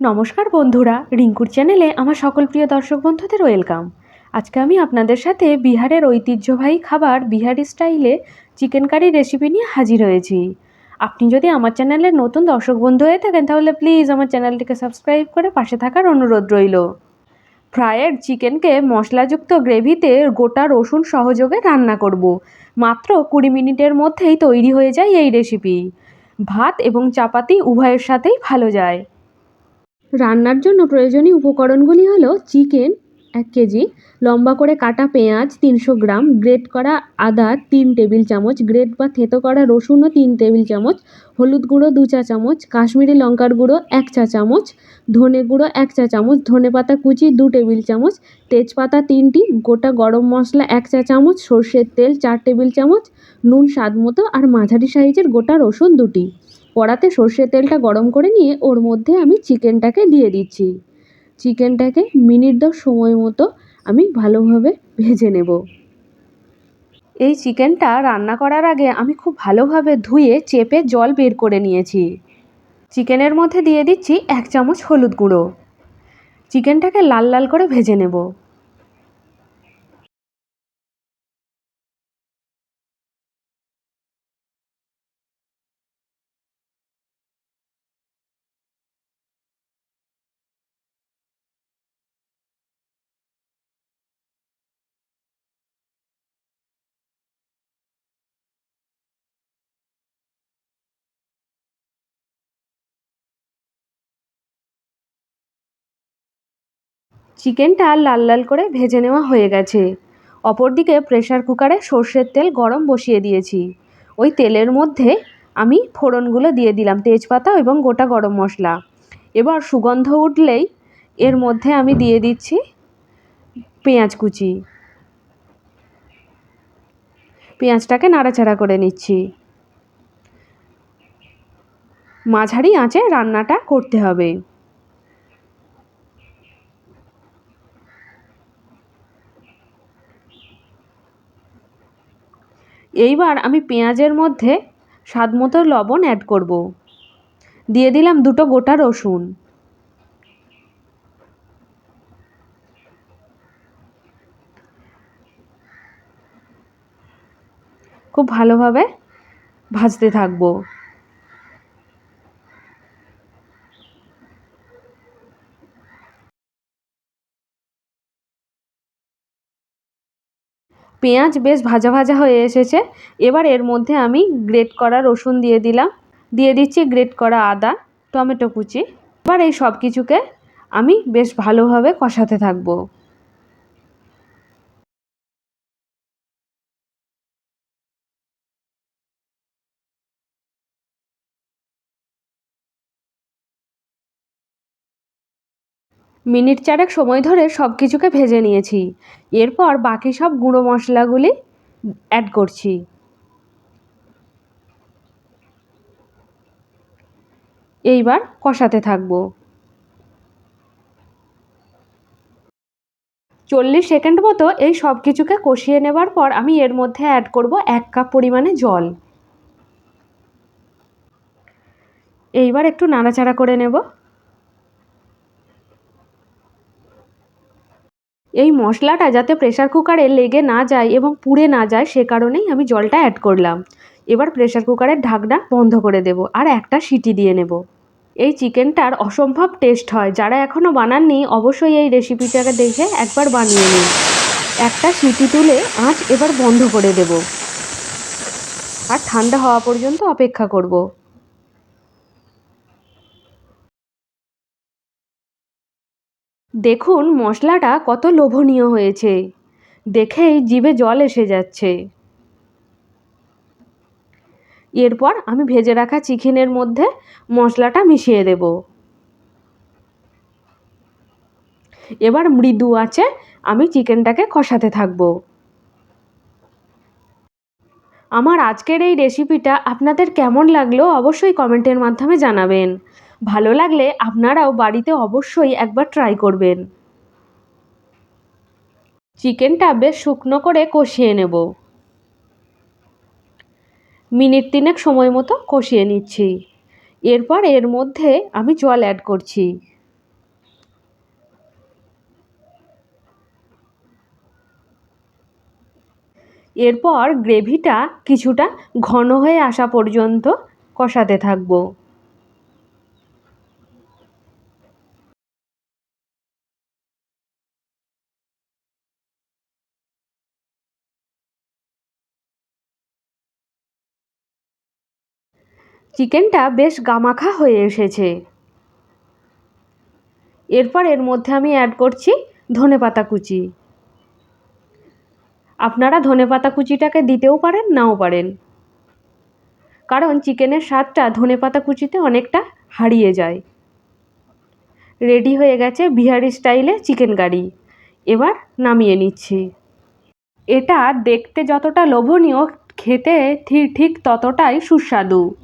নমস্কার বন্ধুরা, রিঙ্কুর চ্যানেলে আমার সকল প্রিয় দর্শক বন্ধুদের ওয়েলকাম। আজকে আমি আপনাদের সাথে বিহারের ঐতিহ্যবাহী খাবার বিহারি স্টাইলে চিকেন কারি রেসিপি নিয়ে হাজির হয়েছি। আপনি যদি আমার চ্যানেলের নতুন দর্শক বন্ধু হয়ে থাকেন, তাহলে প্লিজ আমার চ্যানেলটিকে সাবস্ক্রাইব করে পাশে থাকার অনুরোধ রইল। ফ্রায়েড চিকেনকে মশলাযুক্ত গ্রেভিতে গোটা রসুন সহযোগে রান্না করব। মাত্র কুড়ি মিনিটের মধ্যেই তৈরি হয়ে যায় এই রেসিপি। ভাত এবং চাপাতি উভয়ের সাথেই ভালো যায়। রান্নার জন্য প্রয়োজনীয় উপকরণগুলি হলো চিকেন, এক কেজি, লম্বা করে কাটা পেঁয়াজ তিনশো গ্রাম, গ্রেট করা আদা তিন টেবিল চামচ, গ্রেট বা থেতো করা রসুনও তিন টেবিল চামচ, হলুদ গুঁড়ো দু চা চামচ, কাশ্মীরি লঙ্কার গুঁড়ো এক চা চামচ, ধনে গুঁড়ো এক চা চামচ, ধনে পাতা কুচি দু টেবিল চামচ, তেজপাতা তিনটি, গোটা গরম মশলা এক চা চামচ, সর্ষের তেল চার টেবিল চামচ, নুন স্বাদ মতো আর মাঝারি সাইজের গোটা রসুন দুটি। কড়াতে সর্ষের তেলটা গরম করে নিয়ে ওর মধ্যে আমি চিকেনটাকে দিয়ে দিচ্ছি। চিকেনটাকে মিনিট দশ সময় মতো আমি ভালোভাবে ভেজে নেব। এই চিকেনটা রান্না করার আগে আমি খুব ভালোভাবে ধুয়ে, চেপে জল বের করে নিয়েছি। চিকেনের মধ্যে দিয়ে দিচ্ছি এক চামচ হলুদ গুঁড়ো। চিকেনটাকে লাল লাল করে ভেজে নেব। চিকেনটা লাল লাল করে ভেজে নেওয়া হয়ে গেছে। অপরদিকে প্রেশার কুকারে সর্ষের তেল গরম বসিয়ে দিয়েছি। ওই তেলের মধ্যে আমি ফোড়নগুলো দিয়ে দিলাম, তেজপাতা এবং গোটা গরম মশলা। এবার সুগন্ধ উঠলেই এর মধ্যে আমি দিয়ে দিচ্ছি পেঁয়াজ কুচি। পেঁয়াজটাকে নাড়াচাড়া করে নিচ্ছি। মাঝারি আঁচে রান্নাটা করতে হবে। এইবার আমি পেঁয়াজের মধ্যে স্বাদ মতো লবণ অ্যাড করব। দিয়ে দিলাম দুটো গোটা রসুন। খুব ভালোভাবে ভাজতে থাকব। পেঁয়াজ বেশ ভাজা ভাজা হয়ে এসেছে। এবার এর মধ্যে আমি গ্রেট করা রসুন দিয়ে দিলাম। দিয়ে দিচ্ছি গ্রেট করা আদা, টমেটো কুচি। এবার এই সব কিছুকে আমি বেশ ভালোভাবে কষাতে থাকব। মিনিট চারেক সময় ধরে সব কিছুকে ভেজে নিয়েছি। এরপর বাকি সব গুঁড়ো মশলাগুলি অ্যাড করছি। এইবার কষাতে থাকব। চল্লিশ সেকেন্ড মতো এই সব কিছুকে কষিয়ে নেবার পর আমি এর মধ্যে অ্যাড করব এক কাপ পরিমাণে জল। এইবার একটু নাড়াচাড়া করে নেব। এই মশলাটা যাতে প্রেশার কুকারে লেগে না যায় এবং পুড়ে না যায়, সে কারণেই আমি জলটা অ্যাড করলাম। এবার প্রেশার কুকারের ঢাকনা বন্ধ করে দেব আর একটা সিটি দিয়ে নেব। এই চিকেনটার অসম্ভব টেস্ট হয়। যারা এখনও বানাননি, অবশ্যই এই রেসিপিটাকে দেখে একবার বানিয়ে নিন। একটা সিটি তুলে আঁচ এবার বন্ধ করে দেব। আর ঠান্ডা হওয়া পর্যন্ত অপেক্ষা করব। দেখুন মশলাটা কত লোভনীয় হয়েছে। দেখেই জিভে জল এসে যাচ্ছে। এরপর আমি ভেজে রাখা চিকেনের মধ্যে মশলাটা মিশিয়ে দেব। এবার মৃদু আছে আমি চিকেনটাকে কষাতে থাকব। আমার আজকের এই রেসিপিটা আপনাদের কেমন লাগল অবশ্যই কমেন্টের মাধ্যমে জানাবেন। ভালো লাগলে আপনারাও বাড়িতে অবশ্যই একবার ট্রাই করবেন। চিকেনটা বেশ শুকনো করে কষিয়ে নেব। মিনিট তিনেক সময় মতো কষিয়ে নিচ্ছি। এরপর এর মধ্যে আমি জল অ্যাড করছি। এরপর গ্রেভিটা কিছুটা ঘন হয়ে আসা পর্যন্ত কষাতে থাকব। চিকেনটা বেশ গামাখা হয়ে এসেছে। এরপর এর মধ্যে আমি অ্যাড করছি ধনে পাতা কুচি। আপনারা ধনে পাতা কুচিটাকে দিতেও পারেন, নাও পারেন। কারণ চিকেনের স্বাদটা ধনে পাতা কুচিতে অনেকটা হারিয়ে যায়। রেডি হয়ে গেছে বিহারি স্টাইলে চিকেন কারি। এবার নামিয়ে নিচ্ছি। এটা দেখতে যতটা লোভনীয়, খেতে ঠিক ততটাই সুস্বাদু।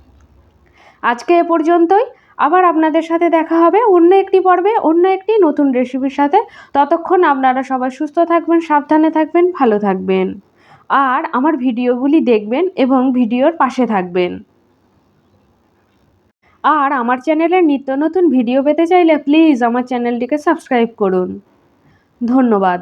আজকে এ পর্যন্তই। আবার আপনাদের সাথে দেখা হবে অন্য একটি পর্বে, অন্য একটি নতুন রেসিপির সাথে। ততক্ষণ আপনারা সবাই সুস্থ থাকবেন, সাবধানে থাকবেন, ভালো থাকবেন। আর আমার ভিডিওগুলি দেখবেন এবং ভিডিওর পাশে থাকবেন। আর আমার চ্যানেলের নিত্য নতুন ভিডিও পেতে চাইলে প্লিজ আমার চ্যানেলটিকে সাবস্ক্রাইব করুন। ধন্যবাদ।